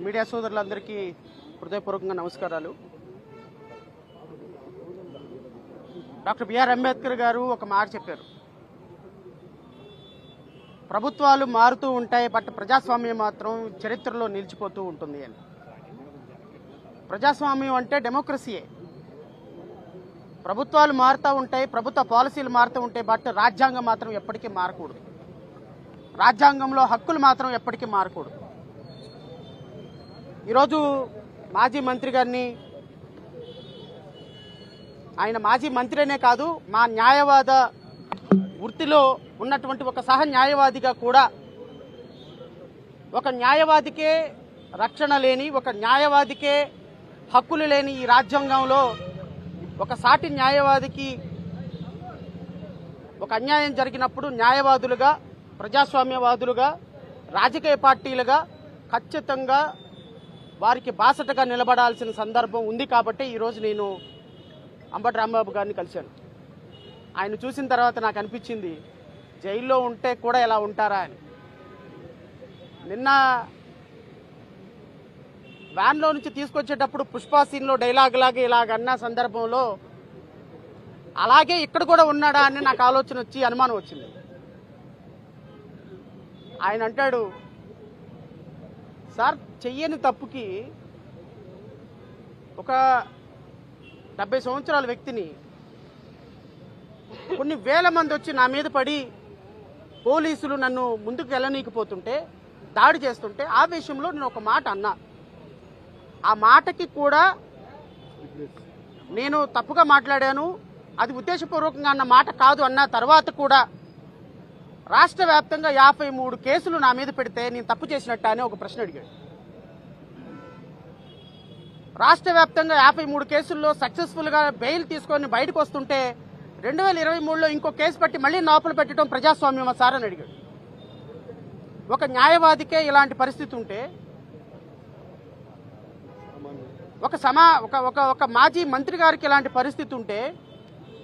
Media సోదరులందరికీ హృదయపూర్వకంగా నమస్కారాలు. డాక్టర్ బిఆర్ అంబేద్కర్ గారు ఒక మాట చెప్పారు. ప్రభుత్వాలు మారుతూ ఉంటాయి బట్ ప్రజాస్వామ్యం మాత్రం చరిత్రలో నిలిచిపోతూ ఉంటుంది అని. ప్రజాస్వామ్యం అంటే డెమోక్రసీయే. ప్రభుత్వాలు మారుతూ ఉంటాయి ప్రభుత్వ పాలసీలు మారుతూ ఉంటాయి బట్ రాజ్యాంగం మాత్రం ఎప్పటికీ మారకూడదు. రాజ్యాంగంలో హక్కులు మాత్రం ఎప్పటికీ మారకూడదు. ఈరోజు మాజీ మంత్రి గారిని ఆయన మాజీ మంత్రినే కాదు మా న్యాయవాద వృత్తిలో ఉన్నటువంటి ఒక సహ న్యాయవాదిగా కూడా ఒక న్యాయవాదికే రక్షణ లేని ఒక న్యాయవాదికే హక్కులు లేని ఈ రాజ్యాంగంలో ఒక సాటి న్యాయవాదికి ఒక అన్యాయం జరిగినప్పుడు న్యాయవాదులుగా ప్రజాస్వామ్యవాదులుగా రాజకీయ పార్టీలుగా ఖచ్చితంగా వారికి బాసటగా నిలబడాల్సిన సందర్భం ఉంది కాబట్టి ఈరోజు నేను అంబటి రాంబాబు గారిని కలిశాను. ఆయన చూసిన తర్వాత నాకు అనిపించింది జైల్లో ఉంటే కూడా ఎలా ఉంటారా? అని. నిన్న వ్యాన్లో నుంచి తీసుకొచ్చేటప్పుడు పుష్ప సీన్లో డైలాగ్ లాగే ఇలాగ అన్న సందర్భంలో అలాగే ఇక్కడ కూడా ఉన్నాడా అని నాకు ఆలోచన వచ్చి అనుమానం వచ్చింది. ఆయన అంటాడు సార్ చెయ్యని తప్పుకి ఒక డెబ్బై సంవత్సరాల వ్యక్తిని కొన్ని వేల మంది వచ్చి నా మీద పడి పోలీసులు నన్ను ముందుకు వెళ్ళనీకపోతుంటే దాడి చేస్తుంటే ఆ విషయంలో నేను ఒక మాట అన్నా. ఆ మాటకి కూడా నేను తప్పుగా మాట్లాడాను. అది ఉద్దేశపూర్వకంగా అన్న మాట కాదు అన్న తర్వాత కూడా రాష్ట్ర వ్యాప్తంగా యాభై మూడు కేసులు నా మీద పెడితే నేను తప్పు చేసినట్ట అని ఒక ప్రశ్న అడిగాడు. రాష్ట్ర వ్యాప్తంగా యాభై మూడు కేసుల్లో సక్సెస్ఫుల్గా బెయిల్ తీసుకొని బయటకు వస్తుంటే రెండు వేల ఇరవై మూడులో ఇంకో కేసు పెట్టి మళ్ళీ లోపల పెట్టడం ప్రజాస్వామ్యమా సార్ అని అడిగాడు. ఒక న్యాయవాదికే ఇలాంటి పరిస్థితి ఉంటే ఒక సమా ఒక ఒక ఒక మాజీ మంత్రి గారికి ఇలాంటి పరిస్థితి ఉంటే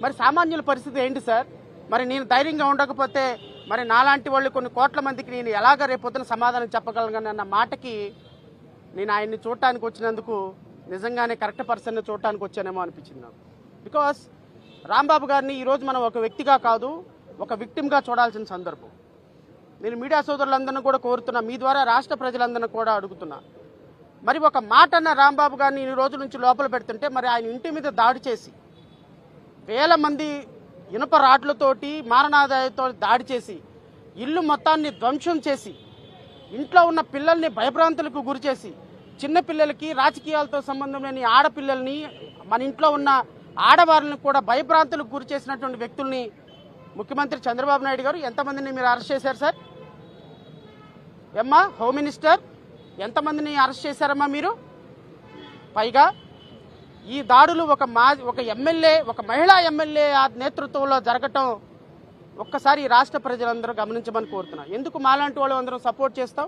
మరి సామాన్యుల పరిస్థితి ఏంటి సార్? మరి నేను ధైర్యంగా ఉండకపోతే మరి నాలాంటి వాళ్ళు కొన్ని కోట్ల మందికి నేను ఎలాగ రేపొద్దున సమాధానం చెప్పగలనన్న మాటకి నేను ఆయన్ని చూడటానికి వచ్చినందుకు నిజంగానే కరెక్ట్ పర్సన్ చూడటానికి వచ్చానేమో అనిపించింది నాకు. బికాస్ రాంబాబు గారిని ఈరోజు మనం ఒక వ్యక్తిగా కాదు ఒక విక్టిమ్గా చూడాల్సిన సందర్భం. నేను మీడియా సోదరులందరినీ కూడా కోరుతున్నా మీ ద్వారా రాష్ట్ర ప్రజలందరినీ కూడా అడుగుతున్నా. మరి ఒక మాట అన్న రాంబాబు గారిని ఇన్ని రోజుల నుంచి లోపల పెడుతుంటే మరి ఆయన ఇంటి మీద దాడి చేసి వేల మంది ఇనుప రాడ్లతోటి మారణాదాయతో దాడి చేసి ఇల్లు మొత్తాన్ని ధ్వంసం చేసి ఇంట్లో ఉన్న పిల్లల్ని భయభ్రాంతులకు గురి చేసి రాజకీయాలతో సంబంధం లేని ఆడపిల్లల్ని మన ఇంట్లో ఉన్న ఆడవారిని కూడా భయభ్రాంతులకు గురి చేసినటువంటి వ్యక్తుల్ని ముఖ్యమంత్రి చంద్రబాబు నాయుడు గారు ఎంతమందిని మీరు అరెస్ట్ చేశారు సార్? ఎమ్మా హోమ్ మినిస్టర్? ఎంతమందిని అరెస్ట్ చేశారమ్మా మీరు? పైగా ఈ దాడులు ఒక మా ఒక ఎమ్మెల్యే ఒక మహిళా ఎమ్మెల్యే ఆ నేతృత్వంలో జరగటం ఒక్కసారి రాష్ట్ర ప్రజలందరూ గమనించమని కోరుతున్నాం. ఎందుకు మాలాంటి వాళ్ళు అందరం సపోర్ట్ చేస్తాం?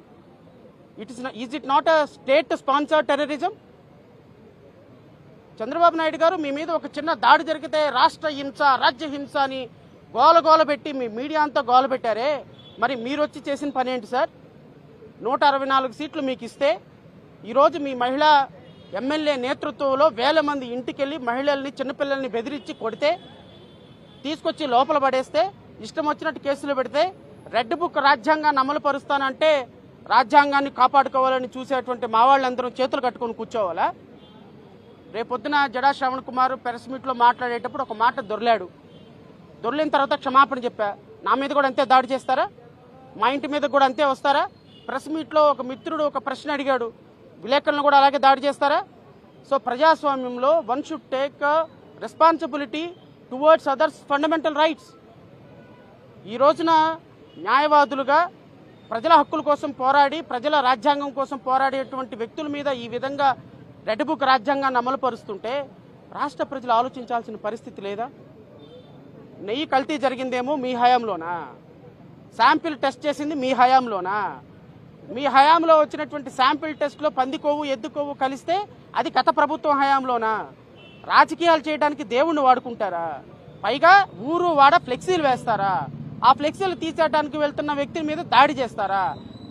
It is is it not a state sponsor terrorism Chandrababu Naidu garu మీ మీద ఒక చిన్న దాడి జరిగితే రాష్ట్ర హింస రాజ్య హింస అని గోల గోల పెట్టి మీ మీడియా అంతా గోల పెట్టారే. మరి మీరు వచ్చి చేసిన పని ఏంటి సార్? నూట అరవై నాలుగు సీట్లు మీకు ఇస్తే ఈరోజు మీ మహిళా ఎమ్మెల్యే నేతృత్వంలో వేల మంది ఇంటికెళ్ళి మహిళల్ని చిన్నపిల్లల్ని బెదిరించి కొడితే తీసుకొచ్చి లోపల పడేస్తే ఇష్టం వచ్చినట్టు కేసులు పెడితే రెడ్ బుక్ రాజ్యాంగాన్ని అమలు పరుస్తానంటే రాజ్యాంగాన్ని కాపాడుకోవాలని చూసేటువంటి మా వాళ్ళందరూ చేతులు కట్టుకొని కూర్చోవాలా? రేపొద్దున జడా శ్రవణ్ కుమార్ ప్రెస్ మీట్లో మాట్లాడేటప్పుడు ఒక మాట దొరలాడు. దొరిలిన తర్వాత క్షమాపణ చెప్పా. నా మీద కూడా అంతే దాడి చేస్తారా? మా ఇంటి మీద కూడా అంతే వస్తారా? ప్రెస్ మీట్లో ఒక మిత్రుడు ఒక ప్రశ్న అడిగాడు. విలేకరులను కూడా అలాగే దాడి చేస్తారా? సో ప్రజాస్వామ్యంలో one should take responsibility towards others fundamental rights. ఈ రోజున న్యాయవాదులుగా ప్రజల హక్కుల కోసం పోరాడి ప్రజల రాజ్యాంగం కోసం పోరాడేటువంటి వ్యక్తుల మీద ఈ విధంగా రెడ్ బుక్ రాజ్యాంగాన్ని అమలు పరుస్తుంటే రాష్ట్ర ప్రజలు ఆలోచించాల్సిన పరిస్థితి లేదా? నెయ్యి కల్తీ జరిగిందేమో మీ హయాంలోనా? శాంపిల్ టెస్ట్ చేసింది మీ హయాంలోనా? మీ హయాంలో వచ్చినటువంటి శాంపిల్ టెస్ట్లో పంది కొవ్వు ఎద్దు కొవ్వు కలిస్తే అది గత ప్రభుత్వం హయాంలోనా? రాజకీయాలు చేయడానికి దేవుణ్ణి వాడుకుంటారా? పైగా ఊరు వాడ ఫ్లెక్సీలు వేస్తారా? ఆ ఫ్లెక్సీలు తీసేయడానికి వెళ్తున్న వ్యక్తి మీద దాడి చేస్తారా?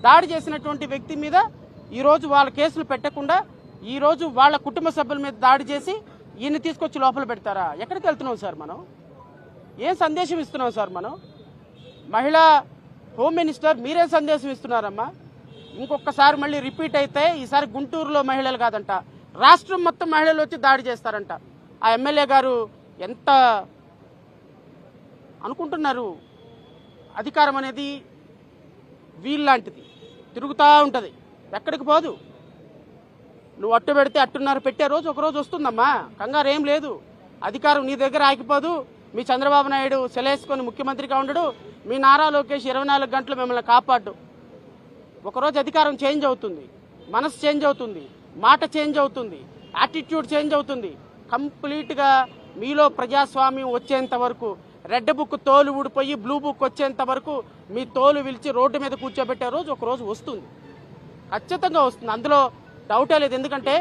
దాడి చేసినటువంటి వ్యక్తి మీద ఈరోజు వాళ్ళ కేసులు పెట్టకుండా ఈరోజు వాళ్ళ కుటుంబ సభ్యుల మీద దాడి చేసి ఈయన్ని తీసుకొచ్చి లోపల పెడతారా? ఎక్కడికి వెళ్తున్నాం సార్ మనం? ఏం సందేశం ఇస్తున్నాం సార్ మనం? మహిళా హోమ్ మినిస్టర్ మీరేం సందేశం ఇస్తున్నారమ్మా? ఇంకొకసారి మళ్ళీ రిపీట్ అయితే ఈసారి గుంటూరులో మహిళలు కాదంట. రాష్ట్రం మొత్తం మహిళలు వచ్చి దాడి చేస్తారంట. ఆ ఎమ్మెల్యే గారు ఎంత అనుకుంటున్నారు? అధికారం అనేది వీళ్ళలాంటిది తిరుగుతూ ఉంటుంది. ఎక్కడికి పోదు. నువ్వు అట్టు పెడితే అట్టున్నారు పెట్టే రోజు ఒకరోజు వస్తుందమ్మా. కంగారు ఏం లేదు. అధికారం నీ దగ్గర ఆగిపోదు. మీ చంద్రబాబు నాయుడు సెలేసుకొని ముఖ్యమంత్రిగా ఉండడు. మీ నారా లోకేష్ ఇరవై నాలుగు గంటలు మిమ్మల్ని కాపాడు. ఒకరోజు అధికారం చేంజ్ అవుతుంది. మనసు చేంజ్ అవుతుంది. మాట చేంజ్ అవుతుంది. యాటిట్యూడ్ చేంజ్ అవుతుంది. కంప్లీట్గా మీలో ప్రజాస్వామ్యం వచ్చేంత వరకు రెడ్ బుక్ తోలు ఊడిపోయి బ్లూ బుక్ వచ్చేంత వరకు మీ తోలు విలిచి రోడ్డు మీద కూర్చోబెట్టే రోజు ఒక రోజు వస్తుంది. ఖచ్చితంగా వస్తుంది. అందులో డౌటే లేదు. ఎందుకంటే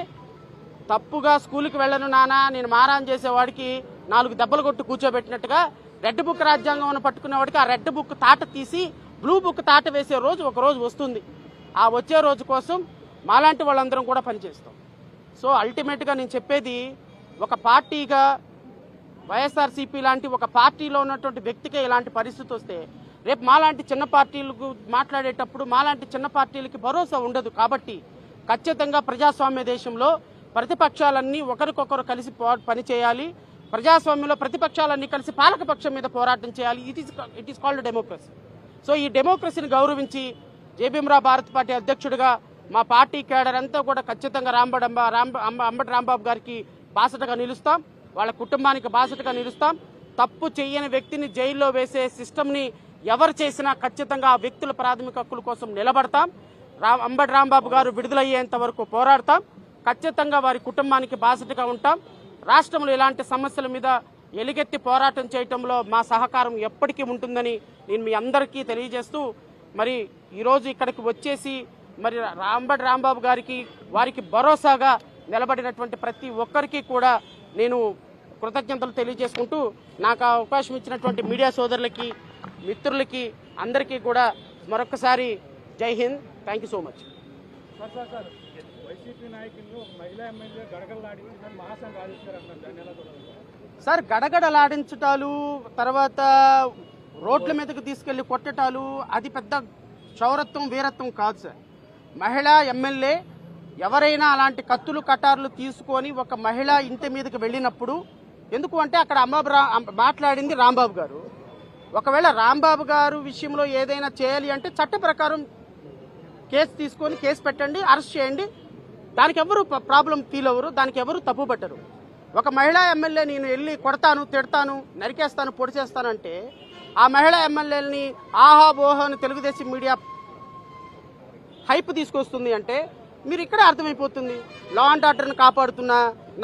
తప్పుగా స్కూల్కి వెళ్ళను నానా నేను మారాన్ చేసేవాడికి నాలుగు దెబ్బలు కొట్టి కూర్చోబెట్టినట్టుగా రెడ్ బుక్ రాజ్యాంగం పట్టుకునేవాడికి ఆ రెడ్ బుక్ తాట తీసి బ్లూ బుక్ తాట వేసే రోజు ఒక రోజు వస్తుంది. ఆ వచ్చే రోజు కోసం మాలాంటి వాళ్ళందరం కూడా పనిచేస్తాం. సో అల్టిమేట్గా నేను చెప్పేది ఒక పార్టీగా వైఎస్ఆర్సీపీ లాంటి ఒక పార్టీలో ఉన్నటువంటి వ్యక్తికి ఇలాంటి పరిస్థితి వస్తే రేపు మాలాంటి చిన్న పార్టీలకు మాట్లాడేటప్పుడు మాలాంటి చిన్న పార్టీలకి భరోసా ఉండదు కాబట్టి ఖచ్చితంగా ప్రజాస్వామ్య దేశంలో ప్రతిపక్షాలన్నీ ఒకరికొకరు కలిసి పనిచేయాలి. ప్రజాస్వామ్యంలో ప్రతిపక్షాలన్నీ కలిసి పాలకపక్షం మీద పోరాటం చేయాలి. It is it is called democracy so ఈ డెమోక్రసీని గౌరవించి జేబీఎంరావు భారత్ పార్టీ అధ్యక్షుడిగా మా పార్టీ కేడర్ అంతా కూడా ఖచ్చితంగా రాంబడంబ రాంబ అంబటి రాంబాబు గారికి బాసటగా నిలుస్తాం. వాళ్ళ కుటుంబానికి బాసటగా నిలుస్తాం. తప్పు చేయని వ్యక్తిని జైల్లో వేసే సిస్టమ్ని ఎవరు చేసినా ఖచ్చితంగా ఆ వ్యక్తుల ప్రాథమిక హక్కుల కోసం నిలబడతాం. రా అంబటి రాంబాబు గారు విడుదలయ్యేంత వరకు పోరాడతాం. ఖచ్చితంగా వారి కుటుంబానికి బాసటగా ఉంటాం. రాష్ట్రంలో ఇలాంటి సమస్యల మీద ఎలుగెత్తి పోరాటం చేయటంలో మా సహకారం ఎప్పటికీ ఉంటుందని నేను మీ అందరికీ తెలియజేస్తూ మరి ఈరోజు ఇక్కడికి వచ్చేసి మరి రాంబటి రాంబాబు గారికి వారికి భరోసాగా నిలబడినటువంటి ప్రతి ఒక్కరికి కూడా నేను కృతజ్ఞతలు తెలియజేసుకుంటూ నాకు ఆ అవకాశం ఇచ్చినటువంటి మీడియా సోదరులకి మిత్రులకి అందరికీ కూడా మరొకసారి Jai Hind. Thank you so much sir గడగడలాడించటాలు తర్వాత రోడ్ల మీదకి తీసుకెళ్ళి కొట్టటాలు అది పెద్ద చౌరత్వం వీరత్వం కాదు సార్. మహిళా ఎమ్మెల్యే ఎవరైనా అలాంటి కత్తులు కటార్లు తీసుకొని ఒక మహిళ ఇంటి మీదకి వెళ్ళినప్పుడు ఎందుకు అంటే అక్కడ అమ్మాబు మాట్లాడింది రాంబాబు గారు. ఒకవేళ రాంబాబు గారు విషయంలో ఏదైనా చేయాలి అంటే చట్ట ప్రకారం కేసు తీసుకొని కేసు పెట్టండి అరెస్ట్ చేయండి. దానికి ఎవరు ప్రాబ్లం ఫీల్ అవ్వరు దానికి ఎవరు తప్పు పట్టరు. ఒక మహిళా ఎమ్మెల్యే నేను వెళ్ళి కొడతాను తిడతాను నరికేస్తాను పొడిచేస్తానంటే ఆ మహిళా ఎమ్మెల్యేలని ఆహా బోహా అని తెలుగుదేశం మీడియా హైప్ తీసుకొస్తుంది అంటే మీరు ఇక్కడే అర్థమైపోతుంది. లా అండ్ ఆర్డర్ని కాపాడుతున్న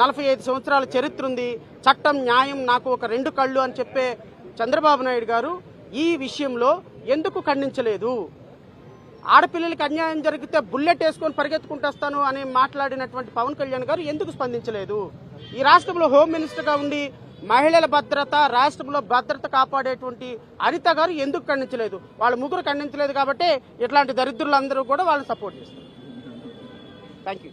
నలభై ఐదు సంవత్సరాల చరిత్ర ఉంది. చట్టం న్యాయం నాకు ఒక రెండు కళ్ళు అని చెప్పే చంద్రబాబు నాయుడు గారు ఈ విషయంలో ఎందుకు ఖండించలేదు? ఆడపిల్లలకి అన్యాయం జరిగితే బుల్లెట్ వేసుకొని పరిగెత్తుకుంటేస్తాను అని మాట్లాడినటువంటి పవన్ కళ్యాణ్ గారు ఎందుకు స్పందించలేదు? ఈ రాష్ట్రంలో హోమ్ మినిస్టర్గా ఉండి మహిళల భద్రత రాష్ట్రంలో భద్రత కాపాడేటువంటి అనిత గారు ఎందుకు ఖండించలేదు? వాళ్ళ ముగ్గురు ఖండించలేదు కాబట్టి ఇట్లాంటి దరిద్రులందరూ కూడా వాళ్ళని సపోర్ట్ చేస్తారు. Thank you